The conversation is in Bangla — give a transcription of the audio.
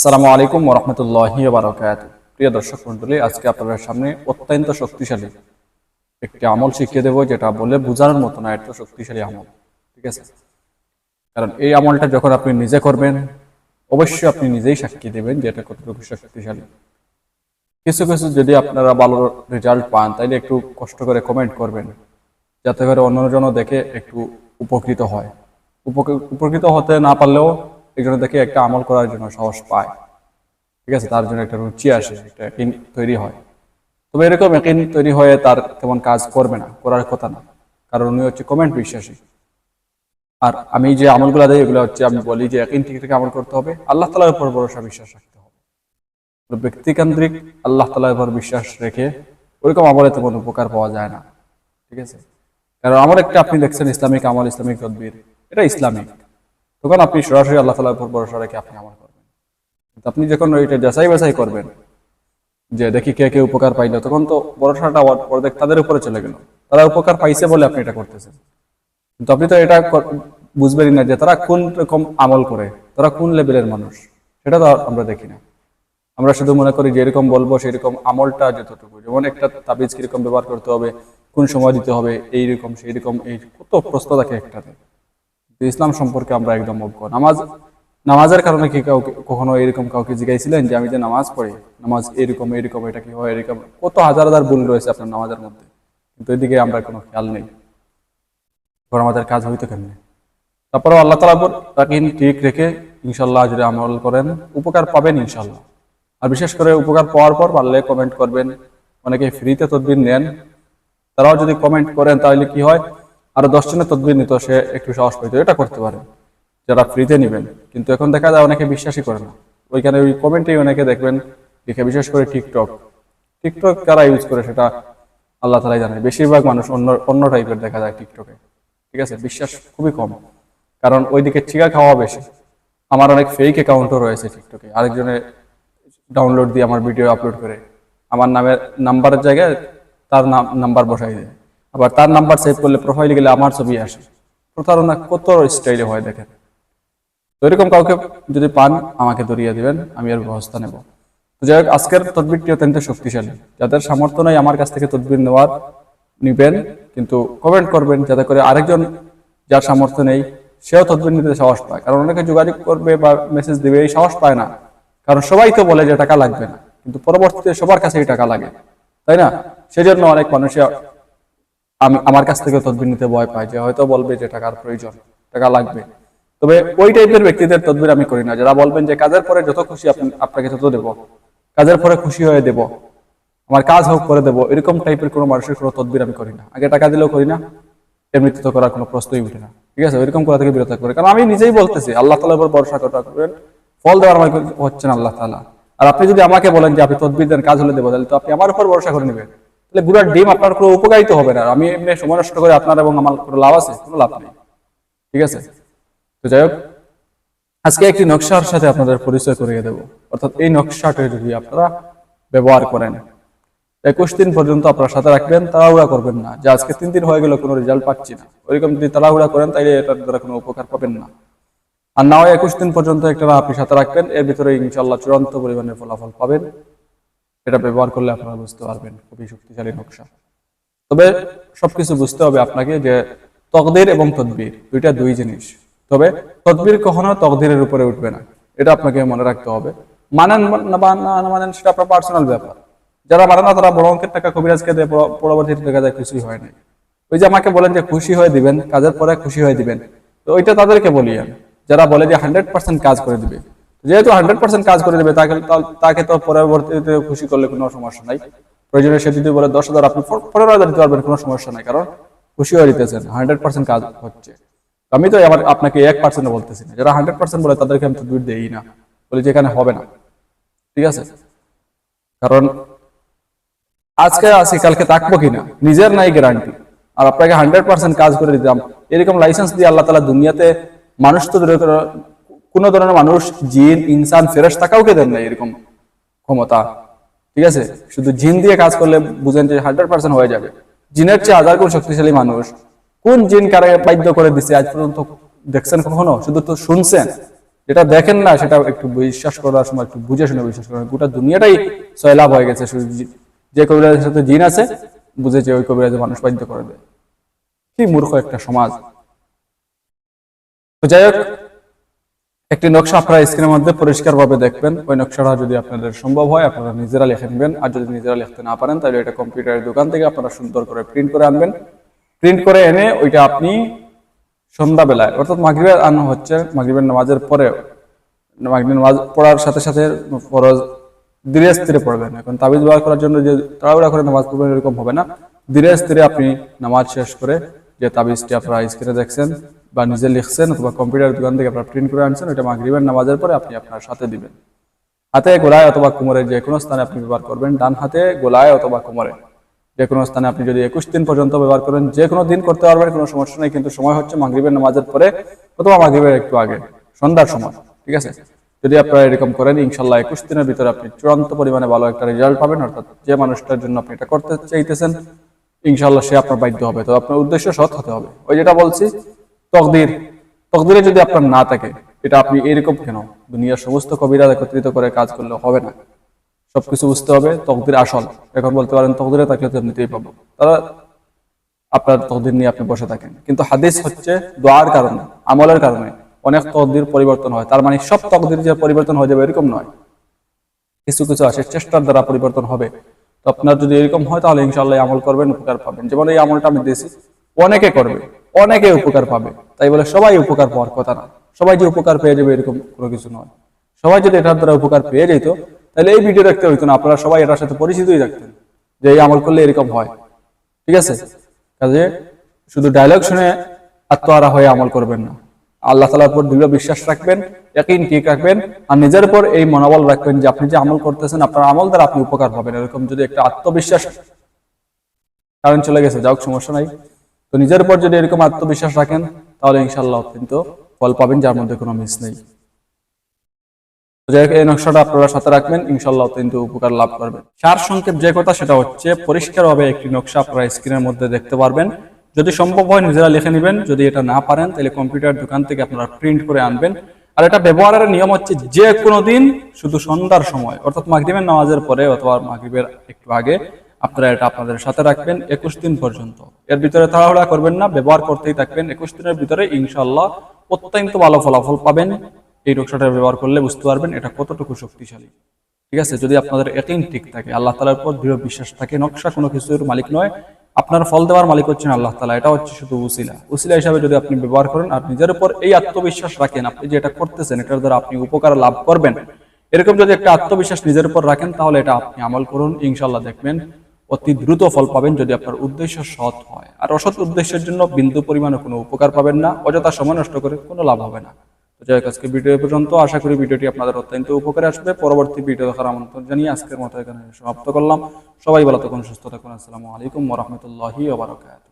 আসসালামু আলাইকুম ওরহমতুল্লাহি বারকাত প্রিয় দর্শক মন্ডলী আজকে আপনাদের সামনে অত্যন্ত শক্তিশালী একটি আমল শিখিয়ে দেবো, যেটা বলে বোঝানোর মতো না, এত শক্তিশালী আমল। ঠিক আছে? কারণ এই আমলটা যখন আপনি নিজে করবেন, অবশ্যই আপনি নিজেই সাক্ষী দেবেন যে এটা কতটুকু শক্তিশালী। কিছু কিছু যদি আপনারা ভালো রেজাল্ট পান, তাইলে একটু কষ্ট করে কমেন্ট করবেন, যাতে করে অন্যজনও দেখে একটু উপকৃত হয়। উপক- উপকৃত হতে না পারলেও একজন দেখে একটা আমল করার জন্য সাহস পায়। ঠিক আছে? তার জন্য একটা রুচি আসে, একটা তৈরি হয়। তবে এরকম একদিন তৈরি হয়ে তার তেমন কাজ করবে না, করার কথা না। কারণ উনি হচ্ছে কমেন্ট বিশ্বাসী। আর আমি যে আমলগুলো দেয় এগুলো হচ্ছে আমি বলি যে একদিন ঠিক থেকে আমল করতে হবে। আল্লাহ তালার উপর ভরসা, বিশ্বাস রাখতে হবে। ব্যক্তিকেন্দ্রিক আল্লাহ তালার উপর বিশ্বাস রেখে ওইরকম আমলে তেমন উপকার পাওয়া যায় না। ঠিক আছে? কারণ আমার একটা আপনি দেখছেন, ইসলামিক আমল, ইসলামিক তদবির। এটা ইসলামিক। তখন আপনি সরাসরি আল্লাহ তালার উপর ভরসা রেখে আপনি আমল করবেন। আপনি যখন ওইটা যাচাই বাছাই করবেন, যে দেখি কে কে উপকার পাইলো, তখন তো ভরসাটা অর্ধেক তাদের উপরে চলে গেল। তারা উপকার পাইছে বলে আপনি এটা করতেছেন। কিন্তু আপনি তো এটা বুঝবেনই না যে তারা কোন রকম আমল করে, তারা কোন লেভেলের মানুষ, সেটা তো আমরা দেখি না। আমরা শুধু মনে করি যে এরকম বলব সেরকম আমলটা যতটুকু। যেমন একটা তাবিজ কীরকম ব্যবহার করতে হবে, কোন সময় দিতে হবে, এইরকম সেই রকম এই কত প্রশ্ন থাকে একটাতে ইসলাম সম্পর্কে আমরা একদম অজ্ঞ। নামাজ, নামাজের কারণে কি কাউকে, কখনো এরকম কাউকে জিজ্ঞাসিলেন যে আমি যে নামাজ পড়ি, নামাজ এরকম এরকম, এটা কি হয়, এরকম? কত হাজার হাজার ভুল রয়েছে আপনার নামাজের মধ্যে। কিন্তু এদিকে আমরা কোনো খেয়াল নেই। তখন আমাদের কাজ হইতো কেমনে? তারপরে আল্লাহ তালা তাকে ঠিক রেখে ইনশাল্লাহ যদি আমল করেন, উপকার পাবেন ইনশাল্লাহ আর বিশেষ করে উপকার পাওয়ার পর পারলে কমেন্ট করবেন। অনেকে ফ্রিতে তদবির নেন। তারাও যদি কমেন্ট করেন, তাহলে কি হয়? আরও দশ জনের তদবির নিত, সে একটু সাহস পাইতো এটা করতে পারে। যারা ফ্রিতে নেবেন। কিন্তু এখন দেখা যায় অনেকে বিশ্বাসই করে না। ওইখানে ওই কমেন্টেই অনেকে দেখবেন লিখে বিশেষ করে টিকটক। টিকটক কারা ইউজ করে সেটা আল্লাহ তালাই জানে। বেশিরভাগ মানুষ অন্য অন্য টাইপের দেখা যায় টিকটকে। ঠিক আছে? বিশ্বাস খুবই কম। কারণ ওইদিকে চিকা খাওয়া বেশি। আমার অনেক ফেক অ্যাকাউন্টও রয়েছে টিকটকে। আরেকজনের ডাউনলোড দিয়ে আমার ভিডিও আপলোড করে। আমার নামের নাম্বারের জায়গায় তার নাম নাম্বার বসাই দেয়। আবার তার নাম্বার সেভ করলে প্রোফাইলে গেলে আমার ছবি আসে। প্রতারণা কত স্টাইলে হয় দেখেন। তো এরকম কাউকে যদি পান, আমাকে ধরিয়ে দিবেন, আমি এর ব্যবস্থা নেব। তো যাই হোক, আজকের তদবিরটি অত্যন্ত শক্তিশালী। যাদের সামর্থ্য নাই আমার কাছ থেকে তদবির নেওয়ার, নিবেন, কিন্তু কমেন্ট করবেন যাতে করে আরেকজন যার সামর্থ্য নেই, সেও তদবির নিতে সাহস পায়। কারণ অনেকে যোগাযোগ করবে বা মেসেজ দিবে, এই সাহস পায় না। কারণ সবাই তো বলে যে টাকা লাগবে না, কিন্তু পরবর্তীতে সবার কাছেই টাকা লাগে। তাই না? সেজন্য অনেক মানুষই আমি আমার কাছ থেকে তদবির নিতে ভয় পাই যে হয়তো বলবে যে টাকার প্রয়োজন, টাকা লাগবে। তবে ওই টাইপের ব্যক্তিদের তদবির আমি করি না। যারা বলবেন যে কাজের পরে যত খুশি আপনাকে তত দেব। কাজের পরে খুশি হয়ে দেব। আমার কাজ হোক, করে দেবো। এরকম টাইপের কোনো মানুষের কোনো তদবির আমি করি না। আগে টাকা দিলেও করি না, এমনিতে তো করার কোনো প্রশ্নই উঠে না। ঠিক আছে? ওইরকম করা থেকে বিরত থাকবে কারণ আমি নিজেই বলতেছি, আল্লাহ তালার উপর ভরসা করা করবেন ফল দেওয়ার আমার হচ্ছে না আল্লাহ তালা আর আপনি যদি আমাকে বলেন যে আপনি তদবির দেন, কাজ হলে দেবো, তাহলে তো আপনি আমার উপর ভরসা করে নেবেন। তাহলে গুড়ার ডিম আপনার কোনো উপকারিত হবে না। আমি এমনি সময় নষ্ট করে আপনার এবং আমার কোনো লাভ আছে, কোনো লাভ নেই। ঠিক আছে? তো যাই হোক, আজকে একটি নকশার সাথে আপনাদের পরিচয় করিয়ে দেব। অর্থাৎ এই নকশাটা যদি আপনারা ব্যবহার করেন, একুশ দিন পর্যন্ত আপনারা সাথে রাখবেন, তাড়াহুড়া করবেন না। যে আজকে তিন দিন হয়ে গেল, কোনো রেজাল্ট পাচ্ছি না। ওইরকম যদি তাড়াহুড়া করেন, তাইলে এটার দ্বারা কোনো উপকার পাবেন না। আর না হয় একুশ দিন পর্যন্ত একটা আপনি সাথে রাখবেন, এর ভিতরে ইনশাল্লাহ চূড়ান্ত পরিমাণে ফলাফল পাবেন। এটা ব্যবহার করলে আপনারা বুঝতে পারবেন, খুবই শক্তিশালী নকশা। তবে সবকিছু বুঝতে হবে আপনাকে যে তকদির এবং তদবির, দুইটা দুই জিনিস। তবে তদবির কখনো তকদিরের উপরে উঠবে না, এটা আপনাকে মনে রাখতে হবে। মানেন না মানেন সেটা আপনার পার্সোনাল ব্যাপার। যারা মানে না, তারা বড় অঙ্কের টাকা কবিরাজকে দেয়, পর- পরবর্তীতে দেখা যায় খুশি হয় নাই। ওই যে আমাকে বলেন যে খুশি হয়ে দিবেন, কাজের পরে খুশি হয়ে দিবেন, তো ওইটা তাদেরকে বলি আমি যারা বলে যে হান্ড্রেড পার্সেন্ট কাজ করে দিবে যেহেতু হান্ড্রেড পার্সেন্ট কাজ করে দিবে তাকে তাকে তো পরবর্তীতে খুশি করলে কোনো সমস্যা নাই। প্রয়োজনে সে যদি বলে দশ হাজার আপনি পনেরো হাজার দিতে পারবেন, কোনো সমস্যা নাই, কারণ খুশি হয়ে দিতেছেন হান্ড্রেড পার্সেন্ট কাজ হচ্ছে। আমি তো আমার আপনাকে এক পার্সেন্ট বলতেছি না, যারা হান্ড্রেড পার্সেন্ট বলে তাদেরকে আমি তো দুধ দেই না, বলি যে এখানে হবে না। ঠিক আছে? কারণ আজকে আসি কালকে থাকব কিনা, নিজের নাই গ্যারান্টি আর আপনাকে হান্ড্রেড পার্সেন্ট কাজ করে দিতাম এরকম লাইসেন্স দিয়ে আল্লাহ তালা দুনিয়াতে মানুষ তো কোনো ধরনের মানুষ, জিন, ইনসান ফেরেস কাউকে দেন না এরকম ক্ষমতা। ঠিক আছে? শুধু জিন দিয়ে কাজ করলে বুঝেন যে হান্ড্রেড পার্সেন্ট হয়ে যাবে। জিনের চেয়ে হাজার কোন শক্তিশালী মানুষ? কোন জিন কারে বাধ্য করে দিছে? আজ পর্যন্ত দেখছেন কখনো? শুধু তো শুনছেন। যেটা দেখেন না, সেটা একটু বিশ্বাস করার সময়, একটু বুঝে শুনে বিশ্বাস করেন। গোটা দুনিয়াটাই সয়লাভ হয়ে গেছে। যে কবিরাজের সাথে জিন আছে বুঝেছে ওই কবিরাজে মানুষ বাধ্য করে দেয়। কি মূর্খ একটা সমাজ। তো যাই হোক একটি নকশা আপনারা স্ক্রিনের মধ্যে পরিষ্কার ভাবে দেখবেন। ওই নকশাটা যদি আপনাদের সম্ভব হয়, আপনারা নিজেরা লিখে নেবেন। আর যদি নিজেরা লিখতে না পারেন, তাহলে এটা কম্পিউটারের দোকান থেকে আপনারা সুন্দর করে প্রিন্ট করে আনবেন। প্রিন্ট করে এনে ওইটা আপনি সন্ধ্যাবেলায়, অর্থাৎ মাগরিবের আনা হচ্ছে, মাগরিবের নামাজের পরে মাগরিবের নামাজ পড়ার সাথে সাথে ফরজ ধীরে স্থিরে পড়বেন। এখন তাবিজ ব্যবহার করার জন্য যে তাড়াহুড়া করে নামাজ পড়বেন এরকম হবে না। ধীরে স্থিরে আপনি নামাজ শেষ করে যে তাবিজটি আপনারা স্ক্রিনে দেখছেন বা নিজে লিখছেন অথবা কম্পিউটার দোকান থেকে আপনারা প্রিন্ট করে আনছেন, ওইটা মাগরিবের নামাজের পরে আপনি আপনার সাথে দিবেন। হাতে গোলায় অথবা কোমরে যে কোনো স্থানে আপনি ব্যবহার করবেন, ডান হাতে গোলায় অথবা কোমরে। যে কোনো স্থানে আপনি যদি একুশ দিন পর্যন্ত ব্যবহার করেন, যে কোনো দিন করতে পারবেন, কোনো সমস্যা নেই, কিন্তু সময় হচ্ছে মাগরিবের নামাজের পরে অথবা মাগরিবের একটু আগে, সন্ধ্যার সময়, ঠিক আছে? যদি আপনারা এরকম করেন, ইনশাল্লাহ একুশ দিনের ভিতরে আপনি চূড়ান্ত পরিমাণে ভালো একটা রেজাল্ট পাবেন, অর্থাৎ যে মানুষটার জন্য আপনি এটা করতে চাইতেছেন ইনশাল্লাহ সে আপনার বাধ্য হবে। তো আপনার উদ্দেশ্য সৎ হতে হবে। ওই যেটা বলছি, তকদির। তকদিরে যদি আপনার না থাকে, এটা আপনি এরকম কেন? দুনিয়ার সমস্ত কবিরা একত্রিত করে কাজ করলে হবে না। সবকিছু বুঝতে হবে, তকদির আসল। এখন বলতে পারেন, তকদিরে থাকলে তো এমনিতেই পাবো। তারা আপনার তকদির নিয়ে আপনি বসে থাকেন। কিন্তু হাদিস হচ্ছে দোয়ার কারণে, আমলের কারণে অনেক তকদির পরিবর্তন হয়। তার মানে সব তকদির যে পরিবর্তন হয়ে যাবে এরকম নয়। কিছু কিছু আসে, চেষ্টার দ্বারা পরিবর্তন হবে। তো আপনার যদি এরকম হয় তাহলে ইনশাল্লাহ আমল করবেন, উপকার পাবেন। যেমন এই আমলটা আমি দিয়েছি, অনেকে করবে, অনেকে উপকার পাবে। তাই বলে সবাই উপকার পাওয়ার কথা না। সবাই যে উপকার পেয়ে যাবে এরকম কোনো কিছু নয়। সবাই যদি এটার দ্বারা উপকার পেয়ে যেত, তাহলে এই ভিডিও দেখতে হইতো না। আপনারা সবাই এটার সাথে পরিচিতই থাকতেন যে এই আমল করলে এরকম হয়। ঠিক আছে? কাজে শুধু ডায়লগ শুনে আত্মহারা হয়ে আমল করবেন না। আল্লাহ তালার উপর দৃঢ় বিশ্বাস রাখবেন একই ঠিক রাখবেন, আর নিজের উপর এই মনোবল রাখবেন যে আপনি যে আমল করতেছেন, আপনার আমল দ্বারা আপনি উপকার পাবেন। এরকম যদি একটা আত্মবিশ্বাস কারণ চলে গেছে যাও সমস্যা নাই। তো নিজের উপর যদি এরকম আত্মবিশ্বাস রাখেন, তাহলে ইনশাল্লাহ কিন্তু ফল পাবেন, যার মধ্যে কোনো মিস নেই। এই নকশাটা আপনারা সাথে রাখবেন ইনশাল্লাহ কিন্তু উপকার লাভ করবেন। সার সংক্ষেপ যে কথা, সেটা হচ্ছে, পরিষ্কারভাবে একটি নকশা আপনারা স্ক্রিনের মধ্যে দেখতে পারবেন। যদি সম্ভব হয় নিজেরা লিখে নেবেন। যদি এটা না পারেন, তাহলে কম্পিউটার দোকান থেকে আপনারা প্রিন্ট করে আনবেন। আর এটা ব্যবহারের নিয়ম হচ্ছে যে কোনো দিন, শুধু সন্ধ্যার সময়, অর্থাৎ মাগরিবের নামাজের পরে অথবা মাগরিবের একটু আগে আপনারা এটা আপনাদের সাথে রাখবেন একুশ দিন পর্যন্ত। এর ভিতরে তাড়াহুড়া করবেন না, ব্যবহার করতেই থাকবেন। একুশ দিনের ভিতরে ইনশাল্লাহ অত্যন্ত ভালো ফলাফল পাবেন। এই নকশাটা ব্যবহার করলে বুঝতে পারবেন এটা কতটুকু শক্তিশালী। ঠিক আছে? যদি আপনাদের একিন ঠিক থাকে, আল্লাহ তালার উপর দৃঢ় বিশ্বাস থাকে, নকশা কোনো কিছুর মালিক নয় আপনার ফল দেওয়ার মালিক হচ্ছেন আল্লাহ তালা এটা হচ্ছে শুধু উসিলা। উসিলা হিসাবে যদি আপনি ব্যবহার করেন আর নিজের উপর এই আত্মবিশ্বাস রাখেন, আপনি যে এটা করতেছেন, এটার দ্বারা আপনি উপকার লাভ করবেন। এরকম যদি একটা আত্মবিশ্বাস নিজের উপর রাখেন, তাহলে এটা আপনি আমল করুন ইনশাল্লাহ দেখবেন অতি দ্রুত ফল পাবেন যদি আপনার উদ্দেশ্য সৎ হয়। আর অসৎ উদ্দেশ্যের জন্য বিন্দু পরিমাণে কোনো উপকার পাবেন না, অযথা সময় নষ্ট করে কোনো লাভ হবে না। তো যাই আজকে ভিডিও পর্যন্ত। আশা করি ভিডিওটি আপনাদের অত্যন্ত উপকারে আসবে। পরবর্তী ভিডিও দেখার আমন্ত্রণ জানিয়ে আজকের মতো এখানে সমাপ্ত করলাম। সবাই ভালো থাকুন, সুস্থ থাকুন। আসসালামু আলাইকুম ওরহমতুল্লাহি ওবরাকাত